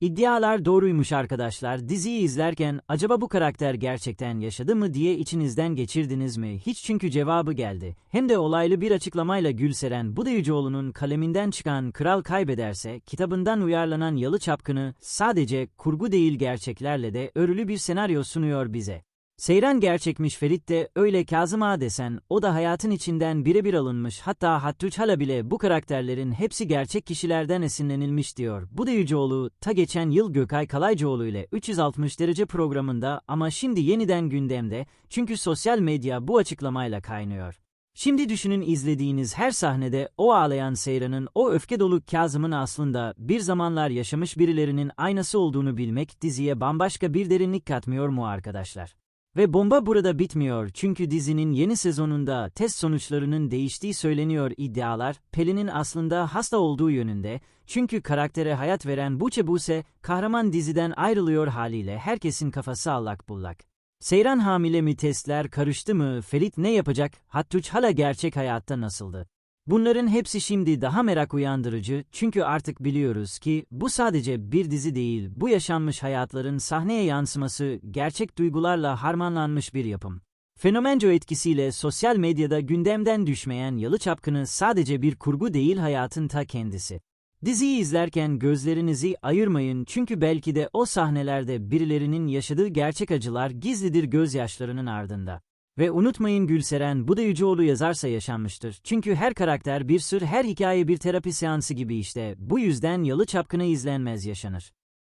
İddialar doğruymuş arkadaşlar. Diziyi izlerken acaba bu karakter gerçekten yaşadı mı diye içinizden geçirdiniz mi? Hiç çünkü cevabı geldi. Hem de olaylı bir açıklamayla Gülseren Budayıcıoğlu'nun kaleminden çıkan Kral Kaybederse kitabından uyarlanan Yalı Çapkını sadece kurgu değil gerçeklerle de örülü bir senaryo sunuyor bize. Seyran gerçekmiş Ferit de öyle Kazım Ağa desen o da hayatın içinden birebir alınmış hatta Hattüç Hala bile bu karakterlerin hepsi gerçek kişilerden esinlenilmiş diyor. Bu da ta geçen yıl Gökay Kalaycıoğlu ile 360 derece programında ama şimdi yeniden gündemde çünkü sosyal medya bu açıklamayla kaynıyor. Şimdi düşünün izlediğiniz her sahnede o ağlayan Seyran'ın, o öfke dolu Kazım'ın aslında bir zamanlar yaşamış birilerinin aynası olduğunu bilmek diziye bambaşka bir derinlik katmıyor mu arkadaşlar? Ve bomba burada bitmiyor çünkü dizinin yeni sezonunda test sonuçlarının değiştiği söyleniyor iddialar, Pelin'in aslında hasta olduğu yönünde, çünkü karaktere hayat veren Buçe Buse, kahraman diziden ayrılıyor haliyle herkesin kafası allak bullak. Seyran hamile mi testler karıştı mı, Ferit ne yapacak, Hattuç hala gerçek hayatta nasıldı? Bunların hepsi şimdi daha merak uyandırıcı çünkü artık biliyoruz ki bu sadece bir dizi değil, bu yaşanmış hayatların sahneye yansıması, gerçek duygularla harmanlanmış bir yapım. Fenomenco etkisiyle sosyal medyada gündemden düşmeyen Yalı Çapkını sadece bir kurgu değil hayatın ta kendisi. Diziyi izlerken gözlerinizi ayırmayın çünkü belki de o sahnelerde birilerinin yaşadığı gerçek acılar gizlidir gözyaşlarının ardında. Ve unutmayın Gülseren bu da Yüceoğlu yazarsa yaşanmıştır. Çünkü her karakter bir sır, her hikaye bir terapi seansı gibi işte. Bu yüzden Yalı Çapkını izlenmez yaşanır.